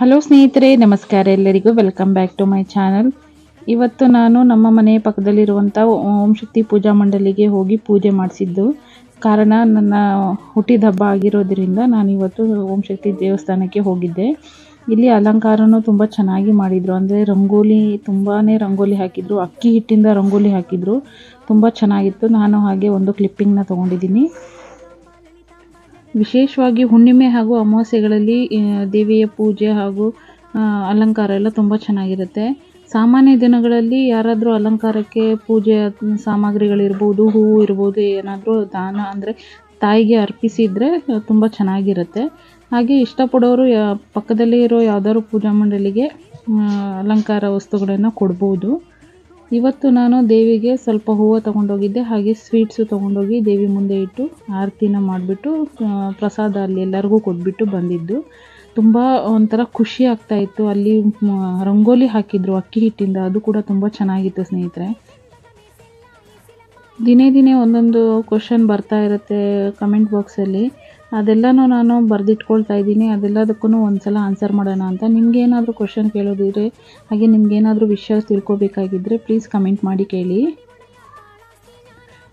Hello ಸ್ನೇಹಿತರೆ, ನಮಸ್ಕಾರ ಎಲ್ಲರಿಗೂ. Welcome back to my channel ಇವತ್ತು ನಾನು ನಮ್ಮ ಮನೆಯ ಪಕ್ಕದಲ್ಲಿರುವಂಥ ಓಂ ಶಕ್ತಿ ಪೂಜಾ ಮಂಡಲಿಗೆ ಹೋಗಿ ಪೂಜೆ ಮಾಡಿಸಿದ್ದು. ಕಾರಣ, ನನ್ನ ಹುಟ್ಟಿದ ಹಬ್ಬ ಆಗಿರೋದ್ರಿಂದ ನಾನು ಇವತ್ತು ಓಂ ಶಕ್ತಿ ದೇವಸ್ಥಾನಕ್ಕೆ ಹೋಗಿದ್ದೆ. ಇಲ್ಲಿ ಅಲಂಕಾರನೂ ತುಂಬ ಚೆನ್ನಾಗಿ ಮಾಡಿದರು. ಅಂದರೆ ರಂಗೋಲಿ ತುಂಬಾ ರಂಗೋಲಿ ಹಾಕಿದರು. ಅಕ್ಕಿ ಹಿಟ್ಟಿಂದ ರಂಗೋಲಿ ಹಾಕಿದರು. ತುಂಬ ಚೆನ್ನಾಗಿತ್ತು. ನಾನು ಹಾಗೆ ಒಂದು ಕ್ಲಿಪ್ಪಿಂಗ್ನ ತೊಗೊಂಡಿದ್ದೀನಿ. ವಿಶೇಷವಾಗಿ ಹುಣ್ಣಿಮೆ ಹಾಗೂ ಅಮಾವಾಸ್ಯೆಗಳಲ್ಲಿ ದೇವಿಯ ಪೂಜೆ ಹಾಗೂ ಅಲಂಕಾರ ಎಲ್ಲ ತುಂಬ ಚೆನ್ನಾಗಿರುತ್ತೆ. ಸಾಮಾನ್ಯ ದಿನಗಳಲ್ಲಿ ಯಾರಾದರೂ ಅಲಂಕಾರಕ್ಕೆ ಪೂಜೆ, ಸಾಮಗ್ರಿಗಳಿರ್ಬೋದು, ಹೂವು ಇರ್ಬೋದು, ಏನಾದರೂ ದಾನ ಅಂದರೆ ತಾಯಿಗೆ ಅರ್ಪಿಸಿದರೆ ತುಂಬ ಚೆನ್ನಾಗಿರುತ್ತೆ. ಹಾಗೆ ಇಷ್ಟಪಡೋರು ಯಾ, ಪಕ್ಕದಲ್ಲೇ ಇರೋ ಯಾವ್ದಾದ್ರು ಪೂಜಾ ಮಂಡಳಿಗೆ ಅಲಂಕಾರ ವಸ್ತುಗಳನ್ನು ಕೊಡ್ಬೋದು. ಇವತ್ತು ನಾನು ದೇವಿಗೆ ಸ್ವಲ್ಪ ಹೂವು ತೊಗೊಂಡೋಗಿದ್ದೆ, ಹಾಗೆ ಸ್ವೀಟ್ಸು ತೊಗೊಂಡೋಗಿ ದೇವಿ ಮುಂದೆ ಇಟ್ಟು ಆರತಿನ ಮಾಡಿಬಿಟ್ಟು ಪ್ರಸಾದ ಅಲ್ಲಿ ಎಲ್ಲರಿಗೂ ಕೊಟ್ಬಿಟ್ಟು ಬಂದಿದ್ದು. ತುಂಬ ಒಂಥರ ಖುಷಿ ಆಗ್ತಾಯಿತ್ತು ಅಲ್ಲಿ ರಂಗೋಲಿ ಹಾಕಿದ್ರು ಅಕ್ಕಿ ಹಿಟ್ಟಿಂದ, ಅದು ಕೂಡ ತುಂಬ ಚೆನ್ನಾಗಿತ್ತು ಸ್ನೇಹಿತರೆ. ದಿನೇ ದಿನೇ ಒಂದೊಂದು ಕ್ವಶನ್ ಬರ್ತಾ ಇರುತ್ತೆ ಕಮೆಂಟ್ ಬಾಕ್ಸಲ್ಲಿ ಅದೆಲ್ಲನೂ ನಾನು ಬರೆದಿಟ್ಕೊಳ್ತಾ ಇದ್ದೀನಿ. ಅದೆಲ್ಲದಕ್ಕೂ ಒಂದು ಸಲ ಆನ್ಸರ್ ಮಾಡೋಣ ಅಂತ. ನಿಮಗೇನಾದರೂ ಕ್ವಶನ್ ಕೇಳೋದಿದ್ರೆ, ಹಾಗೆ ನಿಮಗೇನಾದರೂ ವಿಷಯ ತಿಳ್ಕೊಬೇಕಾಗಿದ್ದರೆ ಪ್ಲೀಸ್ ಕಮೆಂಟ್ ಮಾಡಿ ಕೇಳಿ.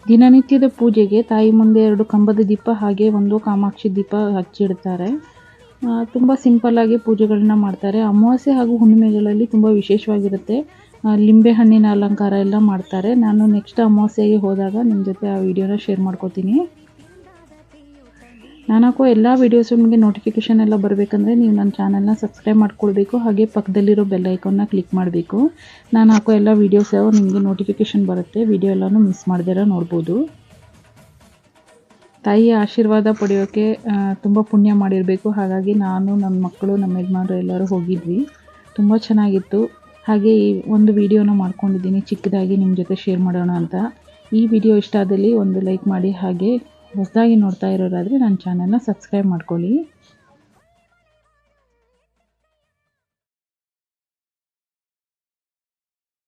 ದಿನನಿತ್ಯದ ಪೂಜೆಗೆ ತಾಯಿ ಮುಂದೆ ಎರಡು ಕಂಬದ ದೀಪ ಹಾಗೆ ಒಂದು ಕಾಮಾಕ್ಷಿ ದೀಪ ಹಚ್ಚಿಡ್ತಾರೆ. ತುಂಬ ಸಿಂಪಲ್ಲಾಗಿ ಪೂಜೆಗಳನ್ನ ಮಾಡ್ತಾರೆ. ಅಮಾವಾಸ್ಯೆ ಹಾಗೂ ಹುಣ್ಣಿಮೆಗಳಲ್ಲಿ ತುಂಬ ವಿಶೇಷವಾಗಿರುತ್ತೆ. ಲಿಂಬೆ ಹಣ್ಣಿನ ಅಲಂಕಾರ ಎಲ್ಲ ಮಾಡ್ತಾರೆ. ನಾನು ನೆಕ್ಸ್ಟ್ ಅಮಾವಾಸ್ಯೆಗೆ ಹೋದಾಗ ನಿಮ್ಮ ಜೊತೆ ಆ ವಿಡಿಯೋನ ಶೇರ್ ಮಾಡ್ಕೋತೀನಿ. ನಾನು ಹಾಕೋ ಎಲ್ಲ ವೀಡಿಯೋಸು ನಿಮಗೆ ನೋಟಿಫಿಕೇಷನ್ ಎಲ್ಲ ಬರಬೇಕಂದ್ರೆ ನೀವು ನನ್ನ ಚಾನಲ್ನ ಸಬ್ಸ್ಕ್ರೈಬ್ ಮಾಡ್ಕೊಳ್ಬೇಕು, ಹಾಗೆ ಪಕ್ಕದಲ್ಲಿರೋ ಬೆಲ್ ಐಕಾನ್ನ ಕ್ಲಿಕ್ ಮಾಡಬೇಕು. ನಾನು ಹಾಕೋ ಎಲ್ಲ ವೀಡಿಯೋಸ್ ನಿಮಗೆ ನೋಟಿಫಿಕೇಷನ್ ಬರುತ್ತೆ ವಿಡಿಯೋ ಎಲ್ಲನೂ ಮಿಸ್ ಮಾಡ್ದಿರ ನೋಡ್ಬೋದು. ತಾಯಿಯ ಆಶೀರ್ವಾದ ಪಡೆಯೋಕ್ಕೆ ತುಂಬ ಪುಣ್ಯ ಮಾಡಿರಬೇಕು. ಹಾಗಾಗಿ ನಾನು ನನ್ನ ಮಕ್ಕಳು, ನಮ್ಮ ಯಜಮಾನರು ಎಲ್ಲರೂ ಹೋಗಿದ್ವಿ. ತುಂಬ ಚೆನ್ನಾಗಿತ್ತು. ಹಾಗೆ ಈ ಒಂದು ವಿಡಿಯೋನ ಮಾಡ್ಕೊಂಡಿದ್ದೀನಿ, ಚಿಕ್ಕದಾಗಿ ನಿಮ್ಮ ಜೊತೆ ಶೇರ್ ಮಾಡೋಣ ಅಂತ. ಈ ವಿಡಿಯೋ ಇಷ್ಟ ಆದಲ್ಲಿ ಒಂದು ಲೈಕ್ ಮಾಡಿ, ಹಾಗೆ ಹೊಸದಾಗಿ ನೋಡ್ತಾ ಇರೋರಾದರೆ ನನ್ನ ಚಾನಲ್ನ ಸಬ್ಸ್ಕ್ರೈಬ್ ಮಾಡ್ಕೊಳ್ಳಿ.